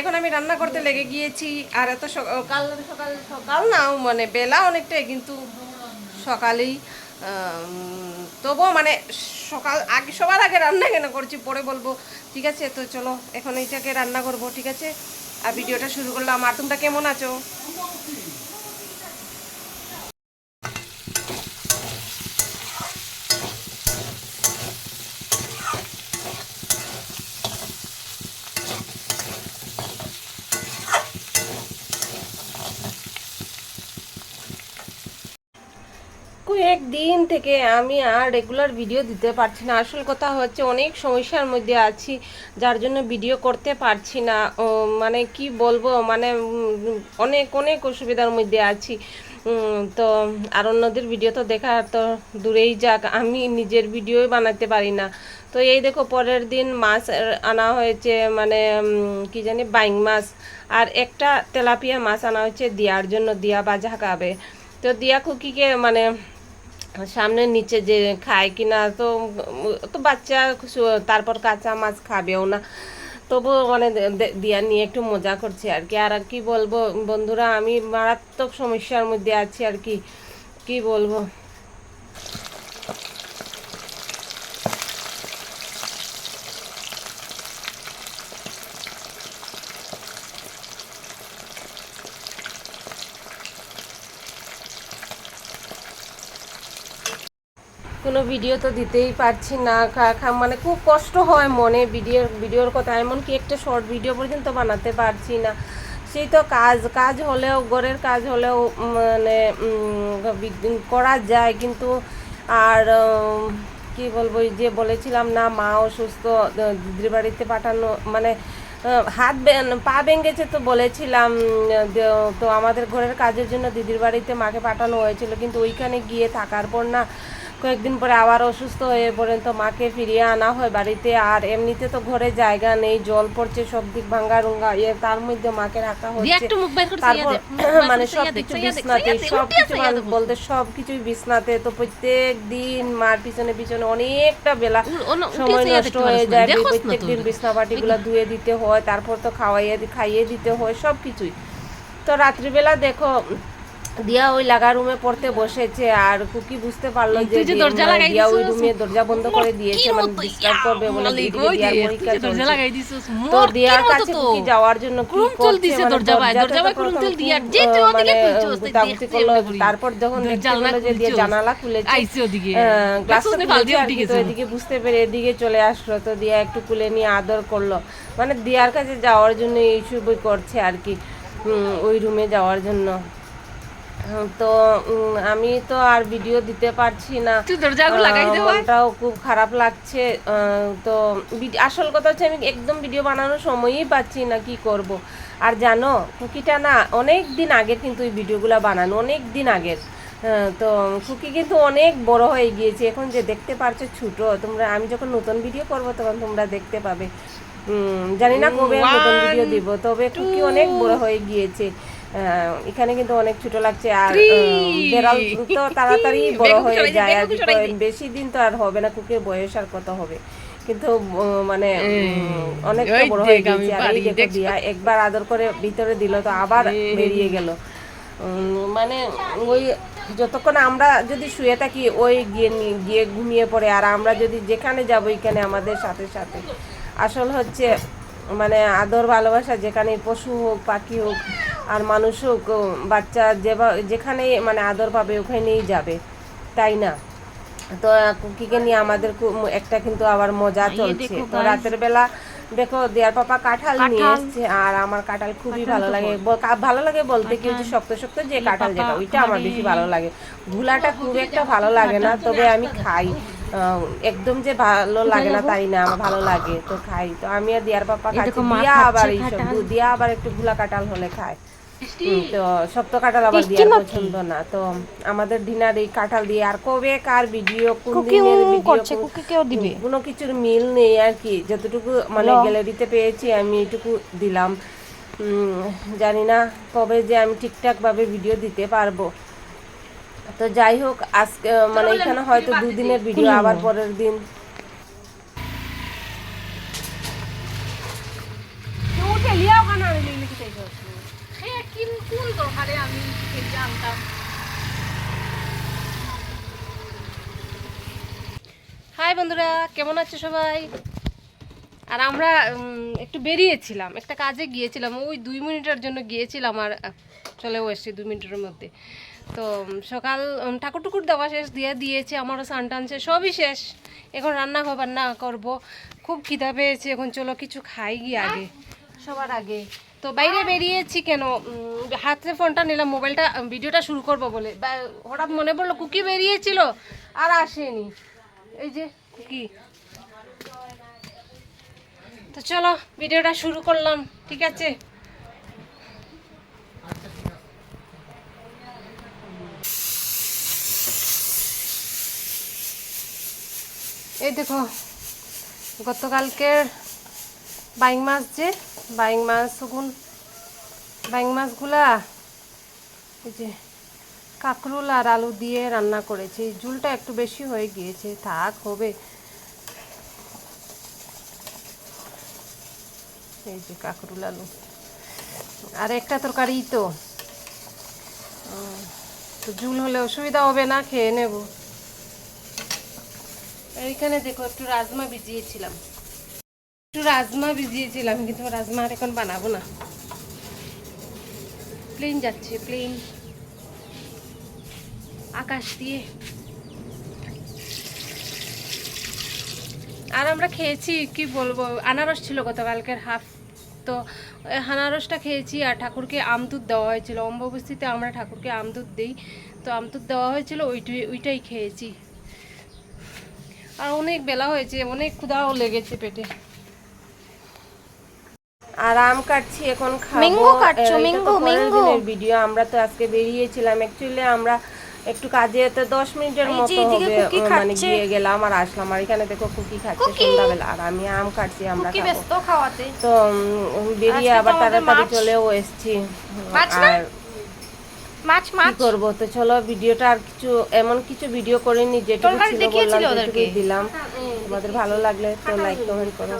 এখন আমি রান্না করতে লেগে গিয়েছি, আর এত সকাল সকাল সকাল না মানে বেলা অনেকটাই, কিন্তু সকালেই তবুও মানে সকাল, আগে, সবার আগে রান্না কেন করছি, পরে বলব। ঠিক আছে, তো চলো, এখন এইটাকে রান্না করব, ঠিক আছে? আর ভিডিওটা শুরু করলাম, আর তোমরা কেমন আছো? কয়েক দিন থেকে আমি আর রেগুলার ভিডিও দিতে পারছি না। আসল কথা হচ্ছে অনেক সমস্যার মধ্যে আছি, যার জন্য ভিডিও করতে পারছি না। মানে কি বলব মানে অনেক অনেক অসুবিধার মধ্যে আছি। তো আর অন্যদের ভিডিও তো দেখা তো দূরেই যাক, আমি নিজের ভিডিওই বানাতে পারি না। তো এই দেখো, পরের দিন মাছ আনা হয়েছে মানে কি জানি, বাইং মাছ। আর একটা তেলাপিয়া মাছ আনা হয়েছে, দিয়ার জন্য। দিয়া বাজা খাবে। তো দিয়া কুকিকে মানে সামনে নিচে যে খায় কিনা, তো তো বাচ্চা তারপর কাঁচা মাছ খাবেও না। তবু মানে দিয়া নিয়ে একটু মজা করছে আর কি। আর কি বলব, বন্ধুরা, আমি মারাত্মক সমস্যার মধ্যে আছি আর কি। কি বলব? কোনো ভিডিও তো দিতেই পারছি না মানে খুব কষ্ট হয় মনে ভিডিওর ভিডিওর কথা, এমনকি একটা শর্ট ভিডিও পর্যন্ত বানাতে পারছি না। সেই তো কাজ কাজ হলেও, ঘরের কাজ হলেও মানে করা যায়, কিন্তু আর কি বলব যে বলেছিলাম না মা অসুস্থ দিদির বাড়িতে পাঠানো মানে হাত পা ভেঙেছে তো বলেছিলাম তো আমাদের ঘরের কাজের জন্য দিদির বাড়িতে মাকে পাঠানো হয়েছিল, কিন্তু ওইখানে গিয়ে থাকার পর না কয়েকদিন পরে আবার অসুস্থ হয়ে পড়েন তো মাকে ফিরিয়ে আনা হয় বাড়িতে। আর এমনিতে তো ঘরে জায়গা নেই জল পড়ছে সব দিক ভাঙ্গা রুঙ্গা ইয়ে তার মধ্যে মাকে রাখা হচ্ছে। তারপর মানে মানে সব কিছু বিছনাতে সব কিছু মানে বলতে। সব কিছুই বিছনাতে। তো প্রত্যেক দিন মার পিছনে পিছনে অনেকটা বেলা সময় নষ্ট হয়ে যায়। প্রত্যেক দিন। বিছনা পাটিগুলো ধুয়ে দিতে হয় তারপর তো খাওয়াইয়ে খাইয়ে দিতে হয় সব কিছুই। তো রাত্রিবেলা দেখো দিয়া ওই লাগা রুমে পড়তে বসেছে আর কুকি বুঝতে পারল যে দরজা লাগাই দিয়া ওই রুমে দরজা বন্ধ করে দিয়েছে মানে ডিস্টার্ব করবে বলে দরজা লাগাই দিছিস, তো দিয়ার কাছে কুকি যাওয়ার জন্য কি করছে দিছে মানে দরজা ভাই, দরজা ভাই ক্রুম চুল দিয়া, যে তুই ওদিকে খুলছস। তারপর যখন জানলা যে দিয়ে জানালা খুলেছে আইছে ওদিকে। গ্লাসটা দেখছস না, ফাল দিয়ে ওদিকে তো। এদিকে বুঝতে পেরে এদিকে চলে আসলো তো দিয়া একটু কুলে নিয়ে আদর করল মানে দিয়ার কাছে যাওয়ার জন্য এইসবই করছে আর কি ওই রুমে যাওয়ার জন্য তো আমি তো আর ভিডিও দিতে পারছি না। মনটাও খুব খারাপ লাগছে। তো আসল কথা হচ্ছে আমি একদম ভিডিও বানানোর সময়ই পাচ্ছি না কি করব। আর জানো কুকিটা না অনেক দিন আগের কিন্তু এই ভিডিওগুলো বানানো অনেক দিন আগের। তো কুকি কিন্তু অনেক বড় হয়ে গিয়েছে। এখন যে দেখতে পারছ ছোটো তোমরা আমি যখন নতুন ভিডিও করব তখন তোমরা দেখতে পাবে। জানি না কবে নতুন ভিডিও দিব তবে কুকি অনেক বড় হয়ে গিয়েছে। এখানে কিন্তু অনেক ছোট লাগছে আর বেড়াল তো তাড়াতাড়ি বড় হয়ে যায়। আর বেশি দিন তো আর হবে না কুকের বয়স আর কত হবে? কিন্তু মানে ওই বড় হয়ে গেছে আর এই দেখো। দিয়া একবার আদর করে ভিতরে দিল তো আবার বেরিয়ে গেল। মানে ওই যতক্ষণ আমরা যদি শুয়ে থাকি ওই গিয়ে গিয়ে ঘুমিয়ে পড়ে। আর আমরা যদি যেখানে যাব এখানে আমাদের সাথে সাথে। আসল হচ্ছে মানে আদর ভালোবাসা যেখানে পশু হোক পাখি হোক আর মানুষ হোক ও বাচ্চা যেবা- যেখানে মানে আদর পাবে ওখানেই যাবে। তাই না? তো কুকিকে নিয়ে আমাদের একটা কিন্তু আবার মজা চলছে। তো রাতের বেলা দেখো দেয়ার পাপা কাঁঠাল নিয়ে এসছে আর আমার কাঁঠাল খুবই ভালো লাগে। ভালো লাগে বলতে কি হচ্ছে শক্ত শক্ত যে কাঁঠাল যেটা ওইটা আমার বেশি ভালো লাগে। ভুলাটা খুব একটা ভালো লাগে না তবে আমি খাই। একদম যে ভালো লাগে না তাই না আমার ভালো লাগে তো খাই। তো আমি আর দিয়ার পাপা খাচ্ছি। দিয়া আবার এইসব দিয়া আবার একটু ভুলা কাঁঠাল হলে খায়। তো শক্ত কাঁঠাল আবার দিয়ার পছন্দ না। তো আমাদের ডিনার এই কাঁঠাল দিয়ে আর কবে কার ভিডিও কোন দিনের ভিডিও দিবে। কোনো কিছুর মিল নেই আর কি। যতটুকু মানে গ্যালারিতে পেয়েছি আমি এটুকু দিলাম। উম, জানি না কবে যে আমি ঠিকঠাক ভাবে ভিডিও দিতে পারব। তো যাই হোক আজকে মানে এখানে হয়তো দুদিনের ভিডিও আবার পরের দিন। হাই বন্ধুরা কেমন আছো সবাই? আর আমরা একটু বেরিয়েছিলাম একটা কাজে গিয়েছিলাম। ওই দুই মিনিটের জন্য গিয়েছিলাম আর চলেও এসছি দুই মিনিটের মধ্যে। তো সকাল ঠাকুর টুকুর দেওয়া শেষ দিয়ে দিয়েছে আমারও সান টান শেষ সবই শেষ। এখন রান্না খাবার না করব। খুব খিদা পেয়েছে এখন চলো কিছু খাই গিয়ে আগে। সবার আগে। তো বাইরে বেরিয়েছি কেন? হাতে ফোনটা নিলাম মোবাইলটা ভিডিওটা শুরু করব বলে। হঠাৎ মনে পড়ল কুকি বেরিয়েছিল আর আসেনি। এই যে কুকি। তো চলো ভিডিওটা শুরু করলাম ঠিক আছে? এই দেখো গতকালকের বাইং মাছ যে, বাইং মাছ ওগুন বাইং মাছগুলা এই যে কাঁকরোল আর আলু দিয়ে রান্না করেছি। ঝুলটা একটু বেশি হয়ে গিয়েছে, থাক, হবে। এই যে কাঁকরোল, আলু। আর একটা তরকারি তো ঝুল হলে অসুবিধা হবে না, খেয়ে নেব। এইখানে দেখো, একটু রাজমা ভিজিয়েছিলাম। একটু রাজমা ভিজিয়েছিলাম, কিন্তু রাজমা আর এখন বানাবো না। প্লেন যাচ্ছে প্লেন আকাশ দিয়ে। আর আমরা খেয়েছি, কি বলব, আনারস ছিল গতকালকের হাফ। তো আনারসটা খেয়েছি আর ঠাকুরকে আমদুধ দেওয়া হয়েছিল। অম্ববস্তিতে আমরা ঠাকুরকে আমদুধ দিই। তো আমদুধ দেওয়া হয়েছিল, ওইটাই ওইটাই খেয়েছি। আর অনেক বেলা হয়েছে অনেক ক্ষুধাও লেগেছে পেটে। আর আম কাটছি এখন খাব। ম্যাঙ্গো কাটছো, এটা তো ম্যাঙ্গো, ম্যাঙ্গো। দিনের ভিডিও আমরা তো আজকে বেরিয়েছিলাম। অ্যাকচুয়ালি আমরা একটু কাজে তো দশ মিনিটের মতো হবে মানে গিয়ে গেলাম আর আসলাম। আর এখানে দেখো কুকি খাচ্ছে। সন্ধ্যাবেলা। আর আমি আম কাটছি আমরা খাব। ব্যস্ত খাওয়াতে। তো বেরিয়ে আবার তাড়াতাড়ি। চলেও এসছি। না? আর মাছ মাছ। করব? তো চলো ভিডিওটা আর কিছু এমন কিছু ভিডিও করিনি নি যেটা ছিল বললাম? দিলাম। তোমাদের ভালো লাগলে তো লাইক কমেন্ট করো।